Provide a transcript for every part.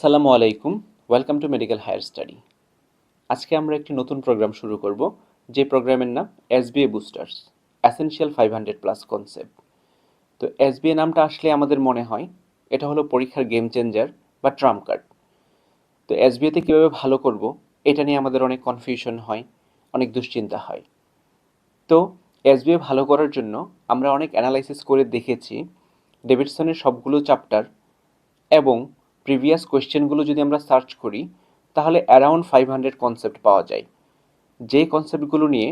আসসালামু আলাইকুম welcome to medical higher study আজকে আমরা একটি নতুন প্রোগ্রাম শুরু করব, যে প্রোগ্রামের নাম S SBA boosters essential five hundred plus concept তো এস এসবিএ নামটা আসলে আমাদের মনে হয়, এটা হলো পরীক্ষার গেম চেঞ্জার বা ট্রাম কার্ড তো এস এসবিএতে কীভাবে ভালো করব, এটা নিয়ে আমাদের অনেক কনফিউশন হয়, অনেক দুশ্চিন্তা হয়। তো এস এসবিএ ভালো করার জন্য আমরা অনেক অ্যানালাইসিস করে দেখেছি ডেভিডসনের সবগুলো চ্যাপ্টার এবং প্রিভিয়াস কোয়েশ্চেনগুলো যদি আমরা সার্চ করি, তাহলে অ্যারাউন্ড ফাইভ হান্ড্রেড কনসেপ্ট পাওয়া যায়। যে কনসেপ্টগুলো নিয়ে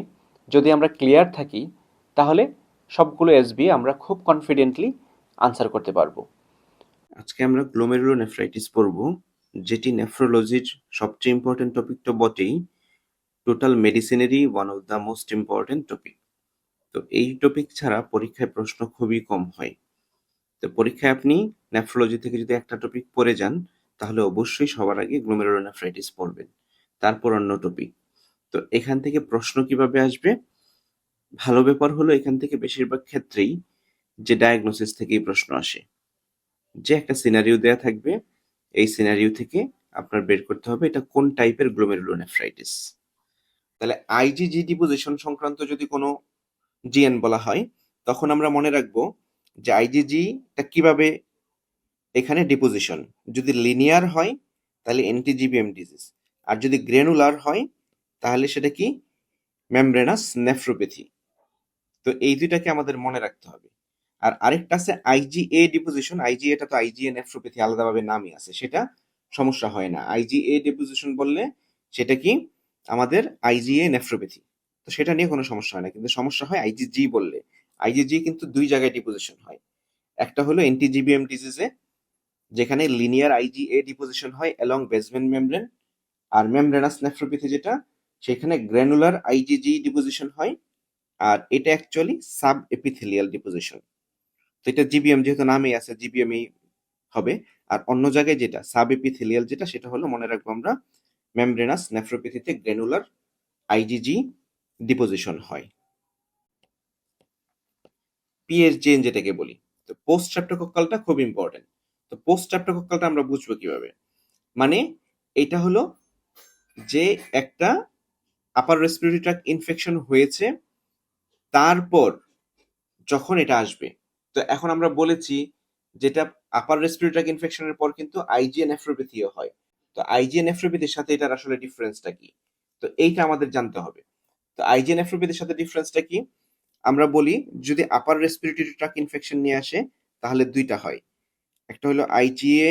যদি আমরা ক্লিয়ার থাকি, তাহলে সবগুলো এসবি আমরা খুব কনফিডেন্টলি আনসার করতে পারব। আজকে আমরা গ্লোমেরুলো নেফ্রাইটিস পড়ব, যেটি নেফ্রোলজির সবচেয়ে ইম্পর্টেন্ট টপিক তো বটেই। Total মেডিসিনেরই one of the most important topic তো এই টপিক ছাড়া পরীক্ষায় প্রশ্ন খুবই কম হয়। তো পরীক্ষায় আপনি নেফ্রোলজি থেকে যদি একটা টপিক পড়ে যান, তাহলে অবশ্যই সবার আগে গ্লোমেরুলোনেফ্রাইটিস পড়বেন। তারপর অন্য টপিক তো এখান থেকে প্রশ্ন কীভাবে আসবে? ভালো ব্যাপার হলো এখান থেকে বেশিরভাগ ক্ষেত্রেই যে ডায়াগনোসিস থেকেই প্রশ্ন আসে। যে একটা সিনারিও দেয়া থাকবে, এই সিনারিও থেকে আপনার বের করতে হবে এটা কোন টাইপের গ্লোমেরুলোনেফ্রাইটিস তাহলে আইজিজি ডিপোজিশন সংক্রান্ত যদি কোনো জিএন বলা হয়, তখন আমরা মনে রাখব যে আইজিজিটা কীভাবে এখানে ডিপোজিশন যদি লিনিয়ার হয়, তাহলে এনটিজিবিএম ডিজিজ আর যদি গ্রেনুলার হয়, তাহলে সেটা কি? মেমব্রেনাস নেফ্রোপ্যাথি তো এই দুইটাকে আমাদের মনে রাখতে হবে। আর আরেকটা আছে আইজিএ ডিপোজিশন আইজিএ টা তো আইজিএ নেফ্রোপ্যাথি আলাদাভাবে নামই আছে, সেটা সমস্যা হয় না। আইজিএ ডিপোজিশন বললে সেটা কি? আমাদের আইজিএ নেফ্রোপ্যাথি তো সেটা নিয়ে কোনো সমস্যা হয় না, কিন্তু সমস্যা হয় আইজিজি বললে। আইজিজি কিন্তু দুই জায়গায় ডিপোজিশন হয়। একটা হলো এনটিজিবিএম ডিজিজে যেখানে লিনিয়ার আইজিএ ডিপোজিশন হয় অ্যালং বেসমেন্ট মেমব্রেন আর মেমব্রেনাস নেফ্রোপ্যাথি যেটা, সেখানে গ্র্যানুলার আইজিজি ডিপোজিশন হয় আর এটা অ্যাকচুয়ালি সাব এপিথেলিয়াল ডিপোজিশন তো এটা জিবিএম যেহেতু নামেই আছে জিবিএম এই হবে। আর অন্য জায়গায় যেটা সাব এপিথেলিয়াল যেটা, সেটা হলো মনে রাখব আমরা মেমব্রেনাস নেফ্রোপ্যাথিতে গ্র্যানুলার আইজিজি ডিপোজিশন হয়। পিএসজিএন যেটাকে বলি। তো পোস্ট স্ট্রেপ্টোকক্কালটা খুব ইম্পর্টেন্ট তো পোস্ট স্ট্রেপ্টোকক্কালটা আমরা বুঝব কীভাবে? মানে এটা হলো যে একটা আপার রেসপিরেটরি ট্র্যাক ইনফেকশন হয়েছে, তারপর যখন এটা আসবে, তো এখন আমরা বলেছি যেটা আপার রেসপিরেটরি ট্র্যাক ইনফেকশনের পর কিন্তু আইজিএ নেফ্রোপ্যাথিও হয়। তো আইজিএ নেফ্রোপ্যাথির সাথে এটার আসলে ডিফারেন্সটা কি? তো এইটা আমাদের জানতে হবে। তো আইজিএ নেফ্রোপ্যাথির সাথে ডিফারেন্সটা কি? আমরা বলি যদি আপার রেসপিরেটরি ট্র্যাক ইনফেকশন নিয়ে আসে, তাহলে দুইটা হয়। একটা হলো আইজিএ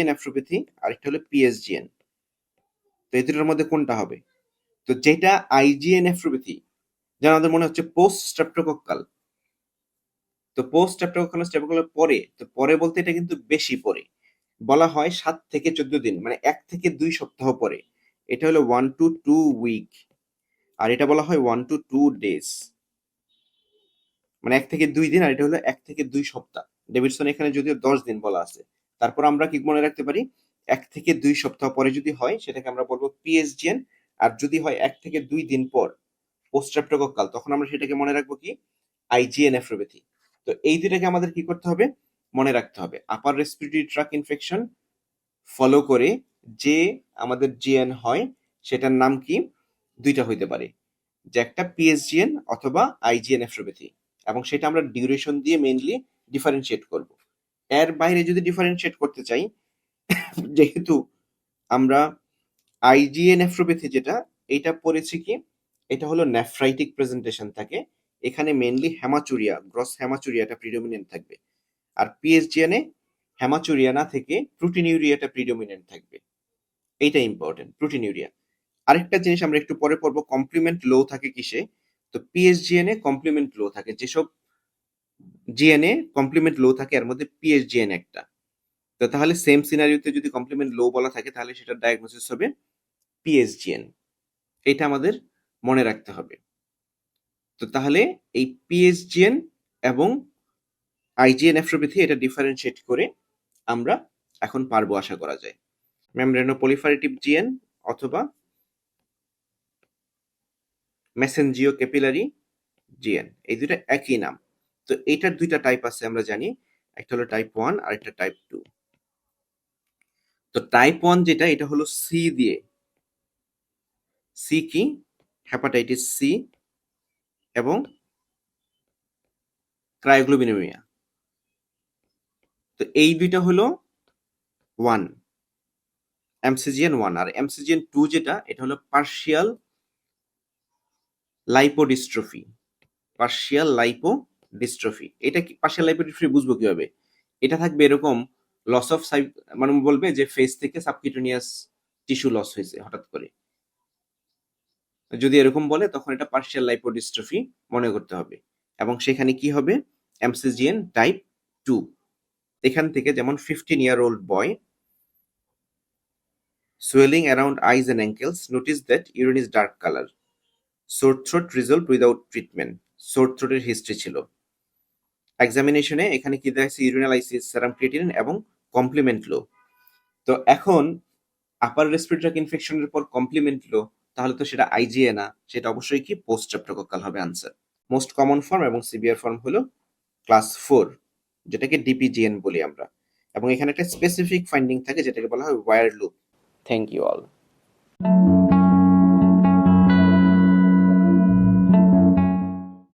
আর একটা হলো পিএসজিএন তো এই দুটোর মধ্যে কোনটা হবে? তো যেটা আইজিএ নেফ্রোপ্যাথি যেন আমাদের মনে হচ্ছে পোস্ট স্ট্রেপ্টোকক্কাল তো পোস্ট স্ট্রেপ্টোকক্কাল স্ট্রেপ্টোকক্কাল পরে, তো পরে বলতে এটা কিন্তু বেশি পরে। বলা হয় সাত থেকে চোদ্দ দিন মানে এক থেকে দুই সপ্তাহ পরে। এটা হলো ওয়ান টু টু উইক আর এটা বলা হয় ওয়ান টু টু ডেজ মানে এক থেকে দুই দিন, আর এটা হলো এক থেকে দুই সপ্তাহ। ডেভিডসন এখানে যদিও দশ দিন বলা আছে। তারপর আমরা কি মনে রাখতে পারি? এক থেকে দুই সপ্তাহ পরে যদি হয়, সেটাকে আমরা বলব পিএসজিএন। আর যদি হয় এক থেকে দুই দিন পর পোস্ট্রাপ্টোকক্কাল তখন আমরা সেটাকে মনে রাখব কি? আইজিএন নেফ্রোপ্যাথি তো এই দুটাকে আমাদের কি করতে হবে? মনে রাখতে হবে। Upper respiratory tract infection follow করে যে আমাদের জিএন হয়, সেটার নাম কি? দুইটা হইতে পারে। যে একটা পিএসজিএন অথবা আইজিএন নেফ্রোপ্যাথি এবং সেটা আমরা ডিউরেশন দিয়ে মেইনলি ডিফারেন্সিয়েট করব। এর বাইরে যদি ডিফারেন্সিয়েট করতে চাই, যেহেতু আমরা আইজিএ নেফ্রোপ্যাথি যেটা, এটা পড়েছি কি, এটা হলো নেফ্রাইটিক প্রেজেন্টেশন থাকে। এখানে মেইনলি হ্যামাচুরিয়া গ্রস হ্যামাচুরিয়াটা প্রিডোমিনেন্ট থাকবে। আর পিএসজিএনে হ্যামাচুরিয়া না থেকে প্রোটিনিউরিয়াটা প্রিডোমিনেন্ট থাকবে। এইটা ইম্পর্টেন্ট প্রোটিনিউরিয়া আরেকটা জিনিস আমরা একটু পরে পড়ব কমপ্লিমেন্ট লো থাকে কিসে? তো পিএসজিএনে কমপ্লিমেন্ট লো থাকে। যেসব জিএনএ কমপ্লিমেন্ট লো থাকে, এর মধ্যে পিএসজিএন একটা। তো তাহলে সেম সিনারিওতে যদি কমপ্লিমেন্ট লো বলা থাকে, তাহলে সেটার ডায়াগনোসিস হবে পিএসজিএন এটা আমাদের মনে রাখতে হবে। তো তাহলে এই পিএসজিএন এবং আইজিএন নেফ্রোপ্যাথি এটা ডিফারেন্সিয়েট করে আমরা এখন পারব আশা করা যায়। মেমব্রেনো পলিফারেটিভ জিএন অথবা মেসেঞ্জিও ক্যাপিলারি জিএন এই দুটা একই নাম। তো এইটার দুইটা টাইপ আছে আমরা জানি। একটা হলো টাইপ ওয়ান আর একটা টাইপ টু তো টাইপ ওয়ান যেটা, এটা হলো সি দিয়ে। সি কি? হ্যাপাটাইটিস সি এবং ক্রায়োগ্লোবিনেমিয়া তো এই দুইটা হলো ওয়ান এমসিজিএন ওয়ান আর এমসিজিএন টু যেটা, এটা হলো পার্শিয়াল লাইপোডিস্ট্রফি পার্শিয়াল লাইপোডিস্ট্রফি এটা কি পার্শিয়াল লাইপোডিস্ট্রফি বুঝব কীভাবে? এটা থাকবে এরকম লস অফ সাই মানে বলবে যে ফেস থেকে সাবকিউটেনিয়াস টিস্যু লস হয়েছে হঠাৎ করে। যদি এরকম বলে, তখন এটা পার্শিয়াল লাইপোডিস্ট্রফি মনে করতে হবে। এবং সেখানে কি হবে? এমসিজিএন টাইপ টু এখান থেকে যেমন fifteen year old boy swelling around eyes and ankles, notice that urine is dark colour throat resolved without treatment sore throat এর হিস্ট্রি ছিল। এক্সামিনেশনে এখানে কি দেখাচ্ছে ইউরিনালাইসিস সেরাম ক্রিয়েটিনিন এবং কমপ্লিমেন্ট লো তো এখন আপার রেসপিরেটরি ইনফেকশনের পর কমপ্লিমেন্ট লো তাহলে তো সেটা আইজিএ না, সেটা অবশ্যই কি পোস্ট স্ট্রেপ্টোকক্কাল হবে আনসার মোস্ট কমন ফর্ম এবং সিভিয়ার ফর্ম হলো ক্লাস ফোর যেটাকে ডিপিজিএন বলি আমরা। এবং এখানে একটা স্পেসিফিক ফাইন্ডিং থাকে, যেটাকে বলা হয় wire loop thank you all